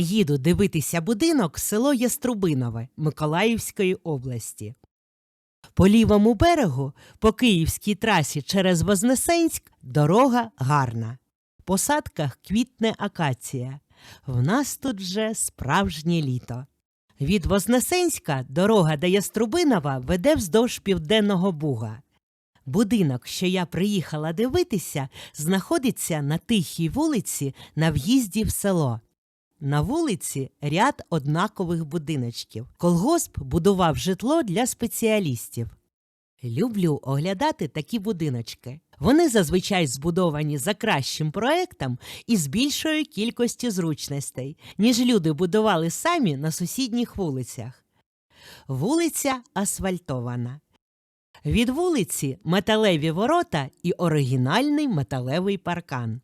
Їду дивитися будинок село Яструбинове Миколаївської області. По лівому берегу, по київській трасі через Вознесенськ, дорога гарна. По садках квітне акація. В нас тут вже справжнє літо. Від Вознесенська дорога до Яструбинова веде вздовж південного буга. Будинок, що я приїхала дивитися, знаходиться на тихій вулиці на в'їзді в село. На вулиці ряд однакових будиночків. Колгосп будував житло для спеціалістів. Люблю оглядати такі будиночки. Вони зазвичай збудовані за кращим проектом і з більшою кількістю зручностей, ніж люди будували самі на сусідніх вулицях. Вулиця асфальтована. Від вулиці металеві ворота і оригінальний металевий паркан.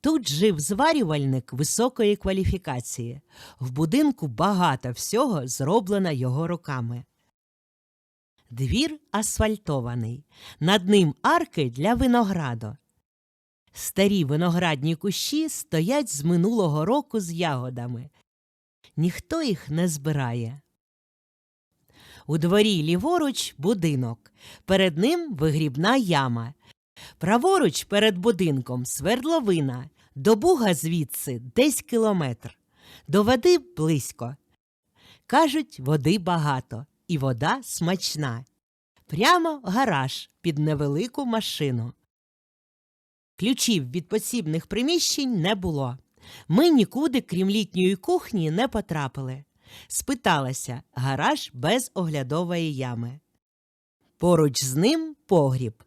Тут жив зварювальник високої кваліфікації. В будинку багато всього зроблено його руками. Двір асфальтований. Над ним арки для винограду. Старі виноградні кущі стоять з минулого року з ягодами. Ніхто їх не збирає. У дворі ліворуч будинок. Перед ним вигрібна яма. Праворуч перед будинком свердловина. До буга звідси десь кілометр. До води близько. Кажуть, води багато, і вода смачна. Прямо гараж під невелику машину. Ключів від посібних приміщень не було. Ми нікуди, крім літньої кухні, не потрапили. Спиталася гараж без оглядової ями. Поруч з ним погріб.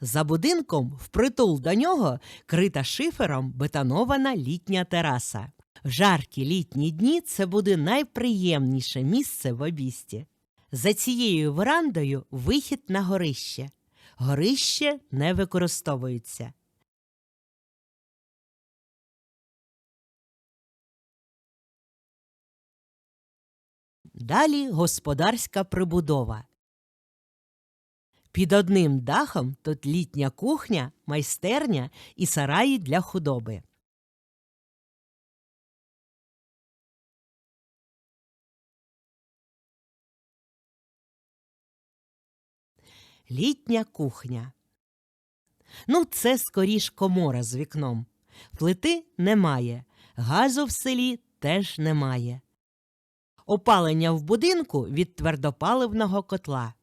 За будинком, впритул до нього, крита шифером бетонована літня тераса. В жаркі літні дні це буде найприємніше місце в обісті. За цією верандою вихід на горище. Горище не використовується. Далі господарська прибудова. Під одним дахом тут літня кухня, майстерня і сараї для худоби. Літня кухня. Ну, це скоріш комора з вікном. Плити немає, газу в селі теж немає. Опалення в будинку від твердопаливного котла.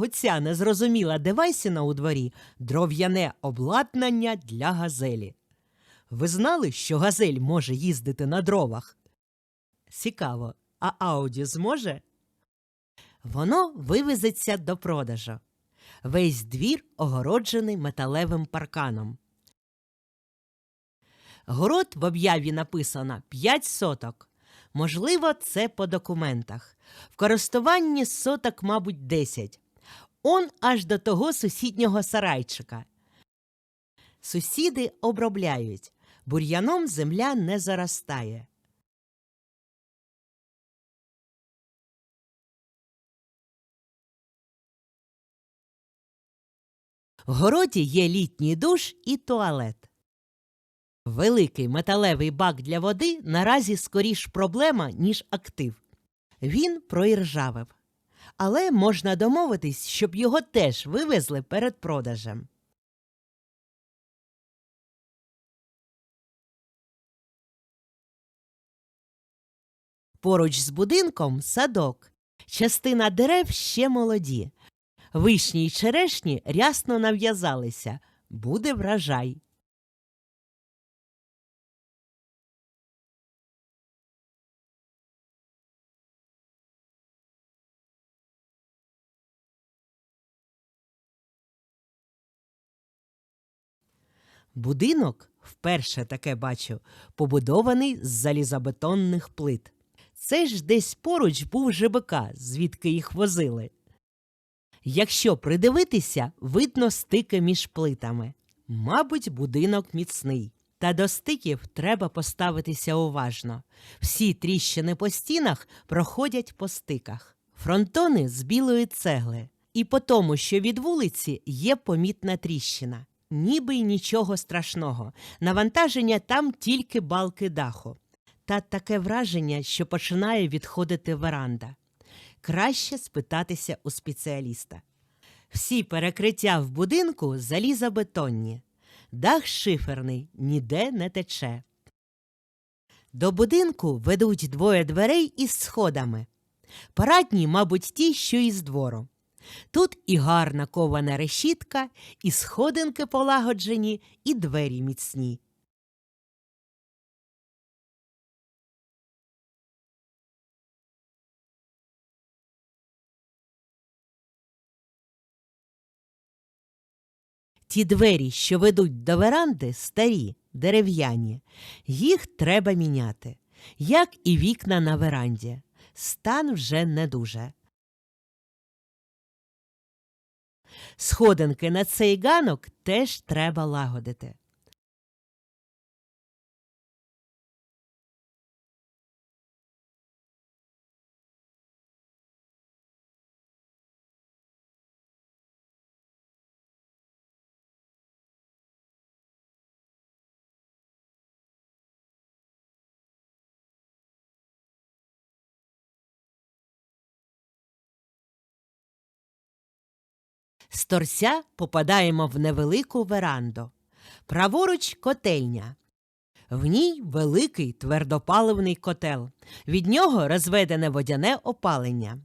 Оця незрозуміла девайсіна у дворі дров'яне обладнання для газелі. Ви знали, що газель може їздити на дровах? Цікаво, а Ауді зможе? Воно вивезеться до продажу. Весь двір огороджений металевим парканом. Город в об'яві написано 5 соток. Можливо, це по документах. В користуванні соток, мабуть, 10. Он аж до того сусіднього сарайчика. Сусіди обробляють. Бур'яном земля не заростає. В городі є літній душ і туалет. Великий металевий бак для води наразі скоріш проблема, ніж актив. Він проіржавив. Але можна домовитись, щоб його теж вивезли перед продажем. Поруч з будинком садок. Частина дерев ще молоді. Вишні й черешні рясно нав'язалися. Буде врожай. Будинок, вперше таке бачу, побудований з залізобетонних плит. Це ж десь поруч був ЖБК, звідки їх возили. Якщо придивитися, видно стики між плитами. Мабуть, будинок міцний. Та до стиків треба поставитися уважно. Всі тріщини по стінах проходять по стиках. Фронтони з білої цегли. І по тому, що від вулиці є помітна тріщина. Ніби й нічого страшного. Навантаження там тільки балки даху. Та таке враження, що починає відходити веранда. Краще спитатися у спеціаліста. Всі перекриття в будинку залізобетонні. Дах шиферний, ніде не тече. До будинку ведуть двоє дверей із сходами. Парадні, мабуть, ті, що із двору. Тут і гарна кована решітка, і сходинки полагоджені, і двері міцні. Ті двері, що ведуть до веранди, старі, дерев'яні. Їх треба міняти, як і вікна на веранді. Стан вже не дуже. Сходинки на цей ганок теж треба лагодити. З торця попадаємо в невелику веранду. Праворуч котельня. В ній великий твердопаливний котел. Від нього розведене водяне опалення.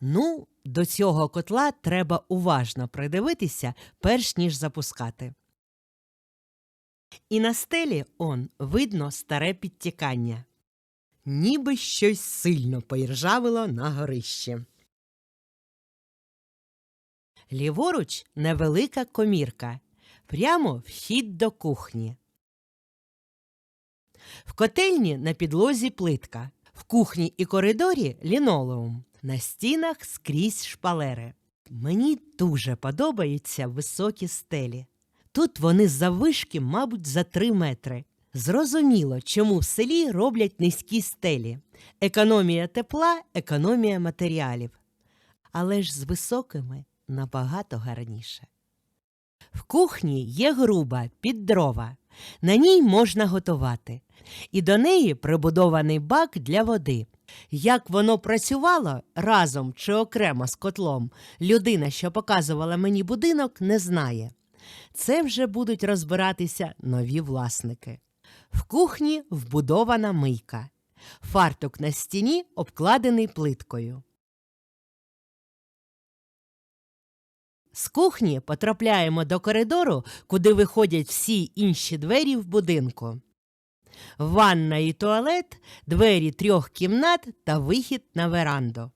Ну, до цього котла треба уважно придивитися, перш ніж запускати. І на стелі он видно старе підтікання. Ніби щось сильно поіржавило на горищі. Ліворуч невелика комірка, прямо вхід до кухні. В котельні на підлозі плитка, в кухні і коридорі лінолеум, на стінах скрізь шпалери. Мені дуже подобаються високі стелі. Тут вони заввишки, мабуть, за три метри. Зрозуміло, чому в селі роблять низькі стелі. Економія тепла, економія матеріалів. Але ж з високими набагато гарніше. В кухні є груба під дрова. На ній можна готувати. І до неї прибудований бак для води. Як воно працювало разом чи окремо з котлом, людина, що показувала мені будинок, не знає. Це вже будуть розбиратися нові власники. В кухні вбудована мийка. Фартук на стіні обкладений плиткою. З кухні потрапляємо до коридору, куди виходять всі інші двері в будинку. Ванна і туалет, двері трьох кімнат та вихід на веранду.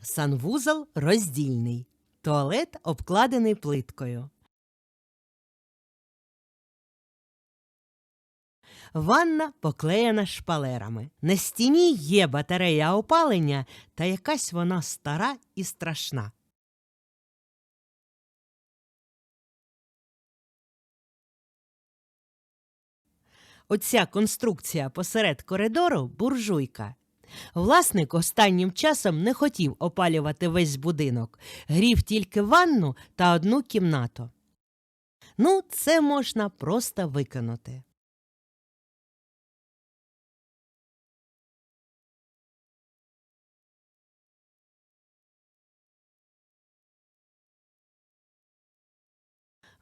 Санвузол роздільний. Туалет обкладений плиткою. Ванна поклеєна шпалерами. На стіні є батарея опалення, та якась вона стара і страшна. Оця конструкція посеред коридору буржуйка. Власник останнім часом не хотів опалювати весь будинок, грів тільки ванну та одну кімнату. Ну, це можна просто викинути.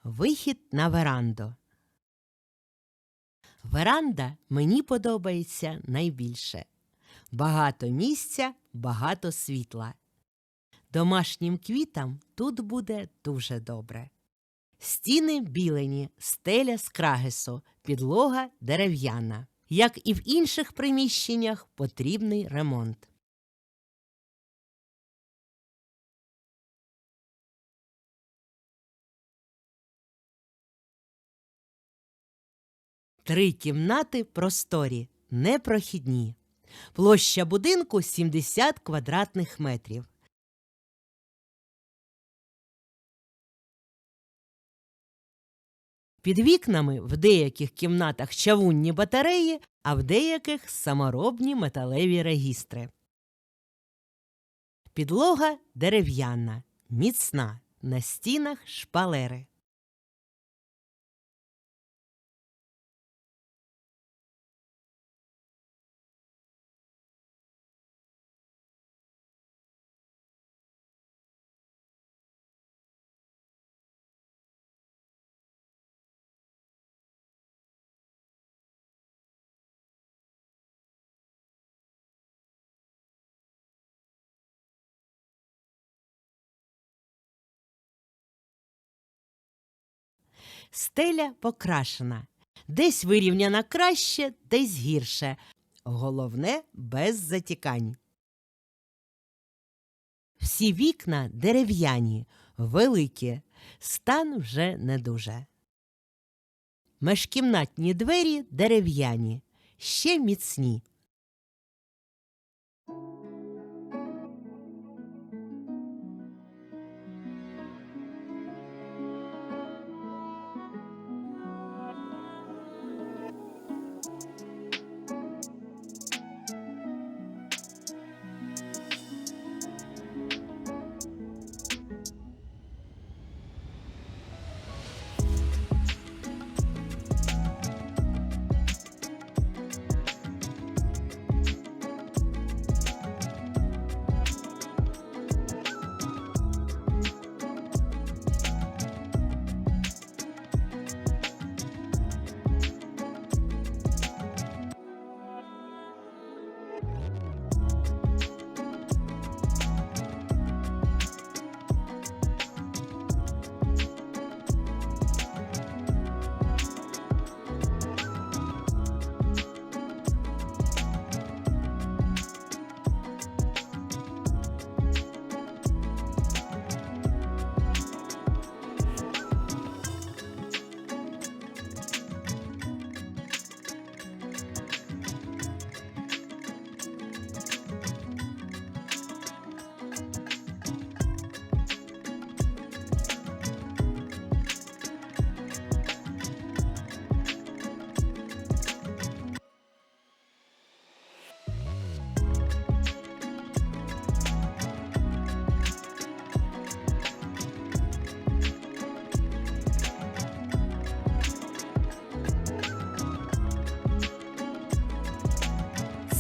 Вихід на веранду. Веранда мені подобається найбільше. Багато місця, багато світла. Домашнім квітам тут буде дуже добре. Стіни білені, стеля з крагесу, підлога дерев'яна. Як і в інших приміщеннях, потрібний ремонт. Три кімнати просторі, непрохідні. Площа будинку 70 квадратних метрів. Під вікнами в деяких кімнатах чавунні батареї, а в деяких саморобні металеві регістри. Підлога дерев'яна, міцна, на стінах шпалери. Стеля покрашена. Десь вирівняна краще, десь гірше. Головне без затікань. Всі вікна дерев'яні, великі, стан вже не дуже. Межкімнатні двері дерев'яні, ще міцні.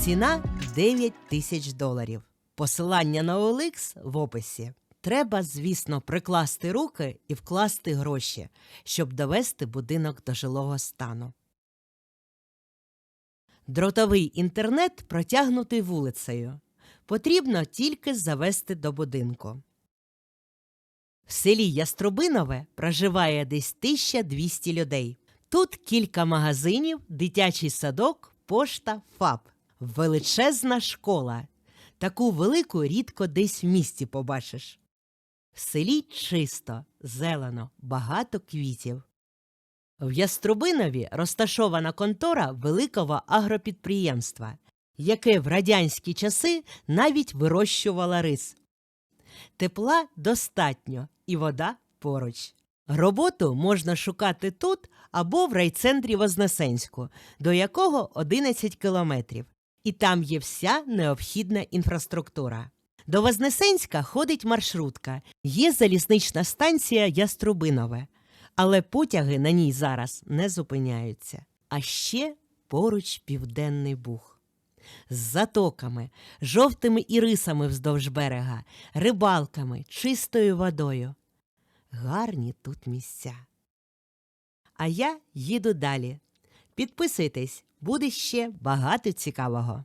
Ціна 9 тисяч доларів. Посилання на OLX в описі. Треба, звісно, прикласти руки і вкласти гроші, щоб довести будинок до жилого стану. Дротовий інтернет протягнутий вулицею. Потрібно тільки завести до будинку. В селі Яструбинове проживає десь 1200 людей. Тут кілька магазинів, дитячий садок, пошта, ФАП. Величезна школа. Таку велику рідко десь в місті побачиш. В селі чисто, зелено, багато квітів. В Яструбинові розташована контора великого агропідприємства, яке в радянські часи навіть вирощувало рис. Тепла достатньо і вода поруч. Роботу можна шукати тут або в райцентрі Вознесенську, до якого 11 кілометрів. І там є вся необхідна інфраструктура. До Вознесенська ходить маршрутка, є залізнична станція Яструбинове, але потяги на ній зараз не зупиняються. А ще поруч Південний Буг. З затоками, жовтими ірисами вздовж берега, рибалками, чистою водою. Гарні тут місця. А я їду далі. Підписуйтесь, буде ще багато цікавого.